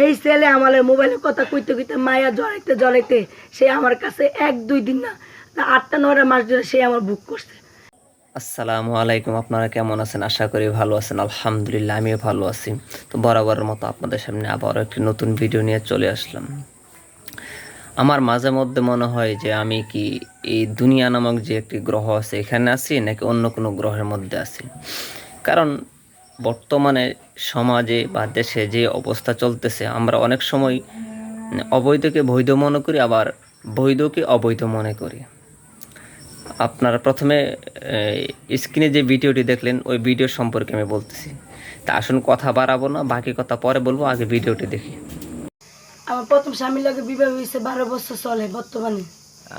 সেই ছেলে আমার মোবাইলে কথা কইতে কইতে মায়া জড়াইতে জড়াইতে সে আমার কাছে এক, দুই দিন না আটটা, নয়টা মাস ধরে সে আমার বুক করছে। আসসালামু আলাইকুম, আপনারা কেমন আছেন? আশা করি ভালো আছেন। আলহামদুলিল্লাহ, আমিও ভালো আছি। তো বরাবরের মতো আপনাদের সামনে আবার একটি নতুন ভিডিও নিয়ে চলে আসলাম। আমার মাঝে মধ্যে মনে হয় যে আমি কি এই দুনিয়া নামক যে একটি গ্রহ আছে, এখানে আছি নাকি অন্য কোনো গ্রহের মধ্যে আছি? কারণ বর্তমানে সমাজে বা দেশে যে অবস্থা চলতেছে আমরা অনেক সময় অবৈধকে বৈধ মনে করি আবার বৈধকে অবৈধ মনে করি। আপনারা প্রথমে স্ক্রিনে যে ভিডিওটি দেখলেন ওই ভিডিও সম্পর্কে আমি বলতেছি। তা আসুন কথা বাড়াবো না বাকি কথা পরে বলব আগে ভিডিওটি দেখি। আমার প্রথম স্বামীর লগে বিবাহ হয়েছে বারো বছর চলে বর্তমানে।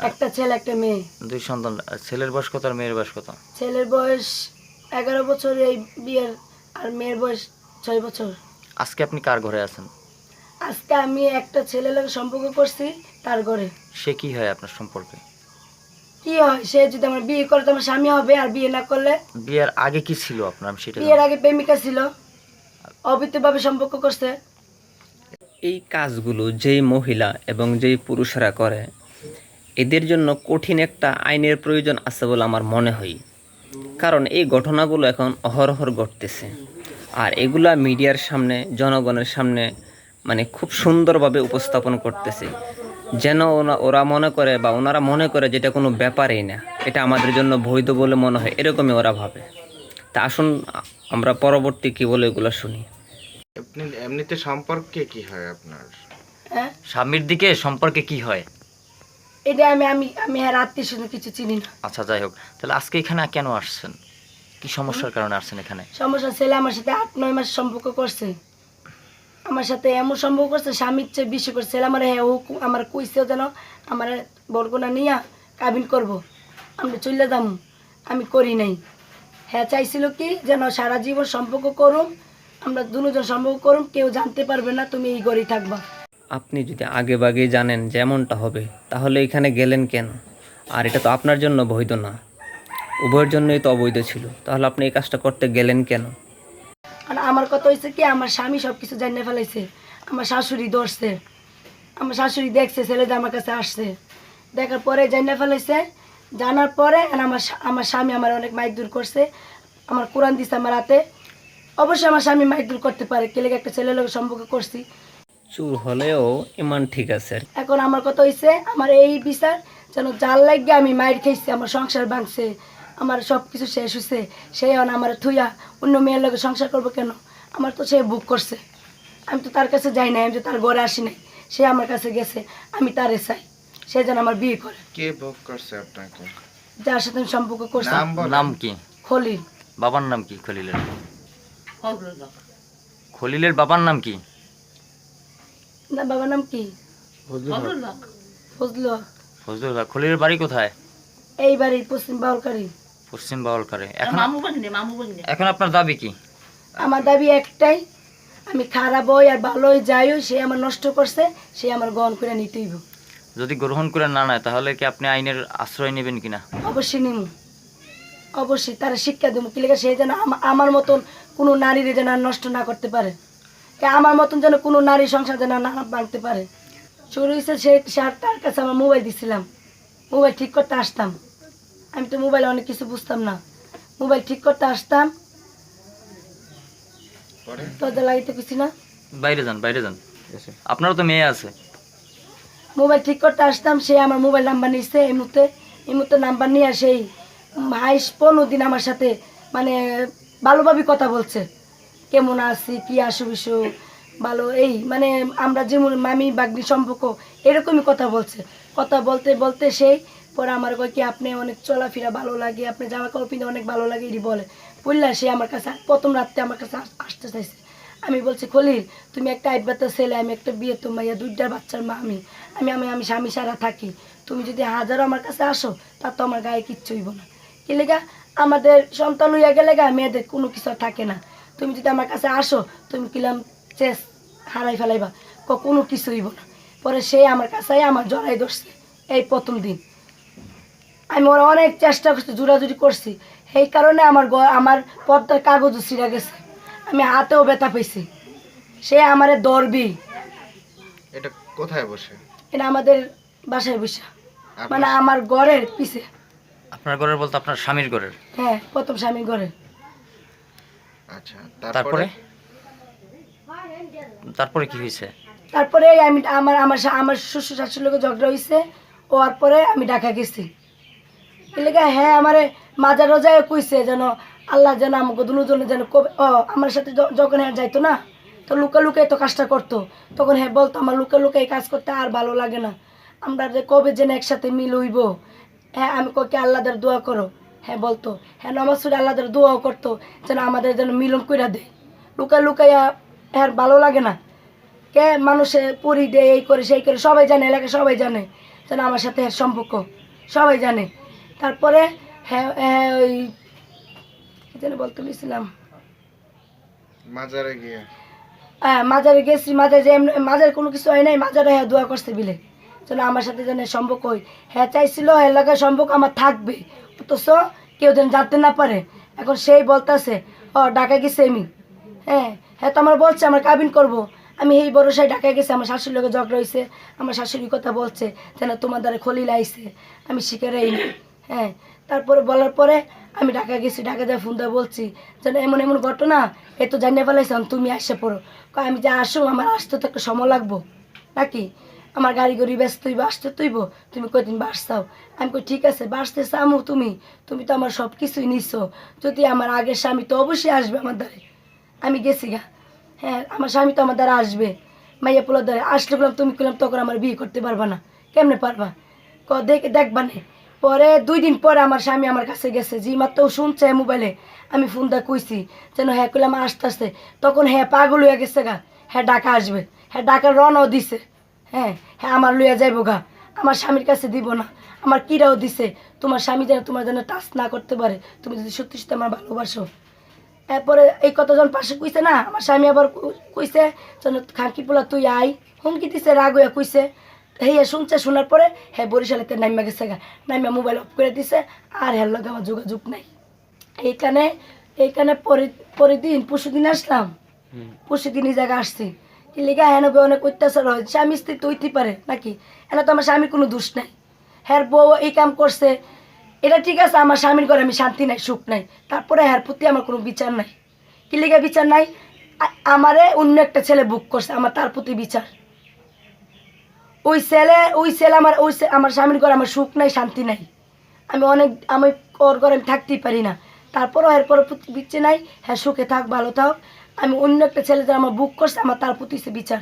একটা ছেলে একটা মেয়ে। দুই সন্তান ছেলের বয়স কত আর মেয়ের বয়স কত? ছেলের বয়স এগারো বছর এই বিয়ের আর মেয়ের বয়স ছয় বছর। আজকে আপনি কার ঘরে আছেন? আজকে আমি একটা ছেলের লগে সম্পর্ক করছি তার ঘরে। সে কি হয় আপনার সম্পর্কে? কি হয়? সে যদি আমার বিয়ে করে তো আমার স্বামী হবে আর বিয়ে না করলে? বিয়ের আগে কি ছিল আপনার? আমি সেটা বিয়ের আগে প্রেমিকা ছিল। অবৈধভাবে সম্পর্ক করছে। এই কাজগুলো যেই মহিলা এবং যেই পুরুষরা করে এদের জন্য কঠিন একটা আইনের প্রয়োজন আছে বলে আমার মনে হয়। কারণ এই ঘটনাগুলো এখন অহরহর ঘটতেছে। আর এগুলা মিডিয়ার সামনে জনগণের সামনে মানে খুব সুন্দরভাবে উপস্থাপন করতেছে। যেন ওরা মনে করে বা ওনারা মনে করে যেটা কোনো ব্যাপারই না এটা আমাদের জন্য বৈধ বলে মনে হয় এরকমই ওরা ভাবে। তা আসুন আমরা পরবর্তী কি বলে এগুলো শুনি। এমনিতে সম্পর্কে কি হয় আপনার? হ্যাঁ? স্বামীর দিকে সম্পর্কে কি হয়? এটা আমি আমি আমি আর আত্মীয় স্বজন কিছু চিনি না। আচ্ছা যাই হোক। তাহলে আজকে এখানে কেন আসছেন? কি সমস্যার কারণে আসছেন এখানে? সমস্যা ছেলে আমার সাথে আট নয় মাস সম্পর্ক করছে। আমার সাথে এমন সম্পর্ক করছে স্বামীর চেয়ে বেশি করছে ছেলে আমার হ্যাঁ ও আমার কইছেও যেন আমার বরগুনা নিয়া কাবিন করব। আমি চলে যাম। আমি করি নাই। হ্যাঁ চাইছিল কি যেন সারা জীবন সম্পর্ক করুম আমরা দুজন সম্পর্ক করুম কেউ জানতে পারবে না তুমি এই ঘরেই থাকবা। আপনি যদি আগে বাগে জানেন যেমনটা হবে, তাহলে এখানে গেলেন কেন? আর এটা তো আপনার জন্য বৈধ না। উভয়ের জন্যই তো অবৈধ ছিল। তাহলে আপনি এই কাজটা করতে গেলেন কেন? আর আমার কথা হয়েছে কি, আমার স্বামী সব কিছু জানিয়ে ফেলাইছে। আমার শাশুড়ি ধরছে। আমার শাশুড়ি দেখছে ছেলেটা আমার কাছে আসছে। দেখার পরে জানিয়ে ফেলাইছে। জানার পরে আর আমার আমার স্বামী আমার অনেক মাইক দূর করছে। আমার কোরআন দিছে আমার হাতে। অবশ্যই আমার স্বামী মাইক দূর করতে পারে। কেলেকে একটা ছেলের লোক সম্পর্ক করছি। চুর হলেও ইমান ঠিক আছে। এখন আমার কথা হয়েছে আমার এই বিচার যেন জাল লাগিয়ে আমি মায়ের খেয়েছি আমার সংসার ভাঙছে আমার সব কিছু শেষ হয়েছে সে আমার থুইয়া অন্য মেয়ের লোকে সংসার করব কেন? আমার তো সে বুক করছে। আমি তো তার কাছে যাই নাই আমি তো তার ঘরে আসি নাই। সে আমার কাছে গেছে আমি তারে চাই। সে যেন আমার বিয়ে করে। কে ভোগ করছে আপনাকে? যার সাথে আমি সম্পর্ক করছি। নাম নাম কি? খলিল। বাবার নাম কি? খলিলের? খলিলের বাবার নাম কি? না বাবার নাম কি? ফজল ফজলুল হক। খলিলের বাড়ি কোথায়? এই বাড়ির পশ্চিম বাউলকারী পশ্চিম বাউলকারে এখন এখন আপনার দাবি কি? আমার দাবি একটাই আমি খারাপ হই আর ভালো হই যাই সে আমার নষ্ট করছে সে আমার গ্রহণ করে নিতেইব যদি গ্রহণ করে না নেয় তাহলে কি আপনি আইনের আশ্রয় নেবেন কিনা? অবশ্যই নিমু অবশ্যই তারা শিক্ষা দেবো কি সে যেন আমার মতন কোনো নারীর যেন নষ্ট না করতে পারে। আমার মতন যেন কোনো নারী সংসার যেন না ভাঙতে পারে। শুরু হয়েছে সে তার কাছে আমার মোবাইল দিছিলাম। মোবাইল ঠিক করতে আসতাম। আমি তো মোবাইলে অনেক কিছু বুঝতাম না। মোবাইল ঠিক করতে আসতাম। পরে? দরজা লাগাইতে কিছু না। বাইরে যান বাইরে যান। আপনারও তো মেয়ে আছে। মোবাইল ঠিক করতে আসতাম সে আমার মোবাইল নাম্বার নিচ্ছে এই মুহূর্তে। এই মুহূর্তে নাম্বার নিয়ে সেই হাইস পনেরো দিন আমার সাথে মানে ভালোভাবে কথা বলছে। কেমন আছি, কি আসু বিশু ভালো, এই মানে আমরা যেমন মামি বাগনি সম্পর্ক, এরকমই কথা বলছে। কথা বলতে বলতে সেই, পরে আমার কয় কি, আপনি অনেক চলাফেরা ভালো লাগে, আপনি জামা কাপড় পিন্ধে অনেক ভালো লাগে, এটি বলে। বললা সে আমার কাছে, প্রথম রাত্রে আমার কাছে আসতে চাইছে। আমি বলছি, খলিল, তুমি একটা আইবাতা ছেলে, আমি একটা বিয়ে তো মাইয়া দুইটার বাচ্চার মা আমি আমি আমি আমি স্বামী সারা থাকি। তুমি যদি হাজারো আমার কাছে আসো, তা তো আমার গায়ে কিচ্ছু হইব না। কি লেগা, আমাদের সন্তান হইয়া গেলে গা, মেয়েদের কোনো কিছু থাকে না। তুমি যদি আমার কাছে আসো তুমি কিলাম চেস হারাই ফেলাইবা। কোনো কিছু হইব না। পরে সে আমার কাছে আমার জড়াই ধরছে এই প্রথম দিন। আমি ওরা অনেক চেষ্টা করছি জোরাজুরি করছি। সেই কারণে আমার আমার পদ্মার কাগজও ছিঁড়া গেছে। আমি হাতেও ব্যথা পেয়েছি সে আমারে দরবি এটা কোথায় বসে? এটা আমাদের বাসায় বসে। মানে আমার ঘরের পিছে। আপনার ঘরের বলতে আপনার স্বামীর ঘরের? হ্যাঁ প্রথম স্বামীর ঘরে আচ্ছা তারপরে? তারপরে? কি হয়েছে? তারপরে আমি আমার আমার আমার শ্বশুর শাশুড়ির লোকের ঝগড়া হয়েছে হওয়ার পরে আমি ঢাকা গেছি। এলাকা হ্যাঁ আমার মাজার রোজায় কইছে যেন আল্লাহ যেন আমাকে দুজনে যেন কবে ও আমার সাথে যখন হ্যাঁ যাইতো না তো লুকা লুকাই তো কাজটা করতো। তখন হ্যাঁ বলতো আমার লুকা লুকাই কাজ করতে আর ভালো লাগে না। আমরা যে কবে যেন একসাথে মিল হইব। হ্যাঁ আমি ককে আল্লাহদের দোয়া করো। হ্যাঁ বলতো। হ্যাঁ নামাজ পড়ে আল্লাহদের দোয়াও করতো যেন আমাদের যেন মিলন কইরা দেয়। লুকা লুকাইয়া হ্যাঁ ভালো লাগে না। কে মানুষে পরি দেয় এই করে সেই করে সবাই জানে এলাকা সবাই জানে যেন আমার সাথে এর সম্পর্ক সবাই জানে। তারপরে হ্যাঁ হ্যাঁ ওই কি যেন বলতে গেছিলাম? মাজারে গিয়ে। হ্যাঁ মাজারে গেছি মাজারে যে মাজারে কোনো কিছু হয় নাই মাজারে হ্যাঁ দোয়া করছে বিলে। যেন আমার সাথে যেন সম্পর্ক হয়। হ্যাঁ চাইছিল এলাকার সম্পর্ক আমার থাকবে। অথচ কেউ যেন জানতে না পারে। এখন সেই বলতেছে, ও ঢাকা গেছে আমি। হ্যাঁ হ্যাঁ তো আমার বলছে, আমার কাবিন করব। আমি এই ভরসায় ঢাকায় গেছি, আমার শাশুড়ির লোকের ঝগড়া হয়েছে আমার শাশুড়ি কথা বলছে, যেন তোমার দ্বারা খলিল আইছে। আমি শিকারাই না হ্যাঁ তারপরে বলার পরে আমি ঢাকা গেছি ঢাকা যায় ফোন দিয়ে বলছি, যেন এমন এমন ঘটনা, এ তো জানিয়ে ফেলাইছিলাম তুমি আসে পড়ো। আমি যে আসো আমার আসতে তো একটা সময় লাগবো। নাকি? আমার গাড়ি গড়ি ব্যস্ত হইব, আসতে তুইব তুমি কয়দিন বাসছাও আমি কই, ঠিক আছে বাসতে চামু তুমি। তুমি তো আমার সব কিছুই নিছো। যদি আমার আগের স্বামী তো অবশ্যই আসবে আমার দ্বারে। আমি গেছি গা। হ্যাঁ আমার স্বামী তো আমার দ্বারা আসবে। মাইয়া পোলার দ্বারা আসলে বললাম, তুমি করলাম তখন আমার বিয়ে করতে পারবা না। কেমনে পারবা? ক, দেখে দেখবা নে পরে দুই দিন পরে আমার স্বামী আমার কাছে গেছে। জি মাত্র শুনছে মোবাইলে। আমি ফোন দা কইছি, যেন হ্যাঁ কইলাম, আসতে আসতে। তখন হ্যাঁ পাগল হয়ে গেছে গা। হ্যাঁ ডাকা আসবে। হ্যাঁ ডাকা রনও দিছে। হ্যাঁ হ্যাঁ আমার লইয়া যাইবো গা। আমার স্বামীর কাছে দিব না। আমার কিরাও দিছে। তোমার স্বামী যেন তোমার যেন টাচ না করতে পারে। তুমি যদি সত্যি সত্যি আমার ভালোবাসো। এরপরে এই কতজন পাশে কইছে না? আমার স্বামী আবার কই- কইছে যেন খাঁকি পোলা তুই আই হুমকি দিছে রাগ হইয়া কইছে। হেয়া শুনছে শোনার পরে হ্যাঁ বরিশালেতে নাইমা গেছে গা। নাইমা মোবাইল অফ করে দিছে আর হ্যার লগে আমার যোগাযোগ নাই। এইখানে এইখানে পরে পরের দিন পরশু দিন আসলাম। পরশু দিন এই জায়গায় আসছি। লিগা হ্যাঁ অনেক অত্যাচার হয়, স্বামী স্ত্রী তো হইতে পারে নাকি? এনে তো আমার স্বামীর কোনো দোষ নাই। হ্যার বউ এই কাম করছে, এটা ঠিক আছে, আমার স্বামীর ঘরে আমি শান্তি নাই, সুখ নাই। তারপরে হ্যার প্রতি আমার কোনো বিচার নাই। কি লিগা বিচার নাই? আমারে অন্য একটা ছেলে বুক করছে, আমার তার প্রতি বিচার। ওই ছেলে ওই ছেলে আমার, ওই আমার স্বামীর ঘরে আমার সুখ নাই, শান্তি নাই। আমি অনেক, আমি ওর ঘরে আমি থাকতেই পারি না। তারপরও এর পরে প্রতি বিচ্ছে নাই। হ্যাঁ সুখে থাক, ভালো থাক। আমি অন্য একটা ছেলে যারা আমার বুক করছে, আমার তার প্রতি বিচার।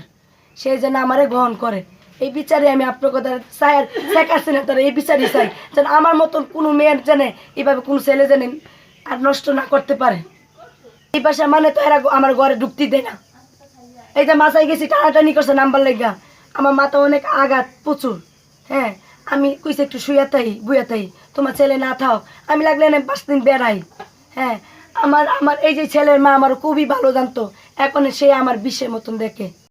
সে যেন আমারে গ্রহণ করে। এই বিচারে আমি আপনার কথা তারা এই বিচারই চাই। যেন আমার মতন কোনো মেয়ের জানে এভাবে কোনো ছেলে জানে আর নষ্ট না করতে পারে। এই ভাষা মানে তো এরা আমার ঘরে ঢুকতে দেয় না। এই যে মাথায় গেছি, টানাটানি করছে নাম্বার লেগা। আমার মাথা অনেক আঘাত, প্রচুর। হ্যাঁ আমি কইছে একটু শুয়ে তাই বুয়া তাই তোমার ছেলে না থাও আমি লাগলে না পাঁচ দিন বেড়াই। হ্যাঁ আমার আমার, এই যে ছেলের মা আমার খুবই ভালো জানতো। এখন সে আমার বিষের মতন দেখে।